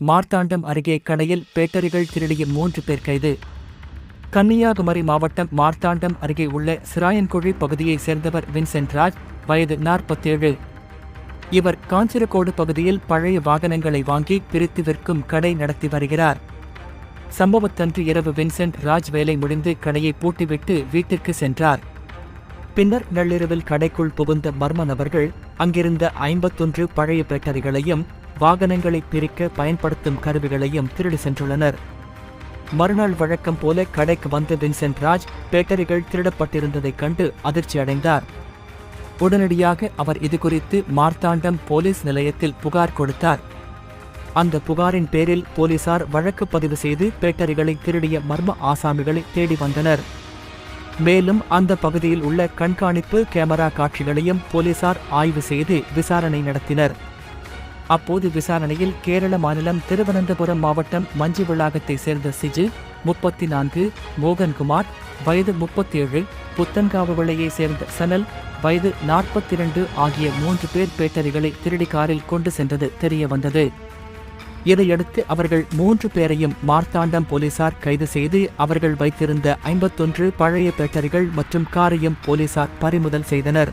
மார்த்தாண்டம் அருகே கடையில் பேட்டரிகள் திருடிய மூன்று பேர் கைது. கன்னியாகுமரி மாவட்டம் மார்த்தாண்டம் அருகே உள்ள சிராயன்குழி பகுதியைச் சேர்ந்தவர் வின்சென்ட் ராஜ் வயது நாற்பத்தேழு. இவர் காஞ்சிரக்கோடு பகுதியில் பழைய வாகனங்களை வாங்கி பிரித்து விற்கும் கடை நடத்தி வருகிறார். சம்பவத்தன்று இரவு வின்சென்ட் ராஜ் வேலை முடிந்து கடையை பூட்டிவிட்டு வீட்டிற்கு சென்றார். பின்னர் நள்ளிரவில் கடைக்குள் புகுந்த மர்ம நபர்கள் அங்கிருந்த ஐம்பத்தொன்று பழைய பேட்டரிகளையும் வாகனங்களை பிரிக்க பயன்படுத்தும் கருவிகளையும் திருடி சென்றுள்ளனர். மறுநாள் வழக்கம் போல கடைக்கு வந்த வின்சென்ட் ராஜ் பேட்டரிகள் திருடப்பட்டிருந்ததைக் கண்டு அதிர்ச்சி அடைந்தார். உடனடியாக அவர் இதுகுறித்து மார்த்தாண்டம் போலீஸ் நிலையத்தில் புகார் கொடுத்தார். அந்த புகாரின் பேரில் போலீசார் வழக்கு பதிவு செய்து பேட்டரிகளை திருடிய மர்ம ஆசாமிகளை தேடி வந்தனர். மேலும் அந்த பகுதியில் உள்ள கண்காணிப்பு கேமரா காட்சிகளையும் போலீசார் ஆய்வு செய்து விசாரணை நடத்தினர். அப்போது விசாரணையில் கேரள மாநிலம் திருவனந்தபுரம் மாவட்டம் மஞ்சு விளாகத்தை சேர்ந்த சிஜு முப்பத்தி நான்கு மோகன்குமார் வயது முப்பத்தேழு புத்தன்காவு விளையைச் சேர்ந்த சனல் வயது நாற்பத்தி இரண்டு ஆகிய மூன்று பேர் பேட்டரிகளை திருடி காரில் கொண்டு சென்றது தெரிய வந்தது இதையடுத்து அவர்கள் மூன்று பேரையும் மார்த்தாண்டம் போலீசார் கைது செய்து அவர்கள் வைத்திருந்த ஐம்பத்தொன்று பழைய பேட்டரிகள் மற்றும் காரையும் போலீசார் பறிமுதல் செய்தனர்.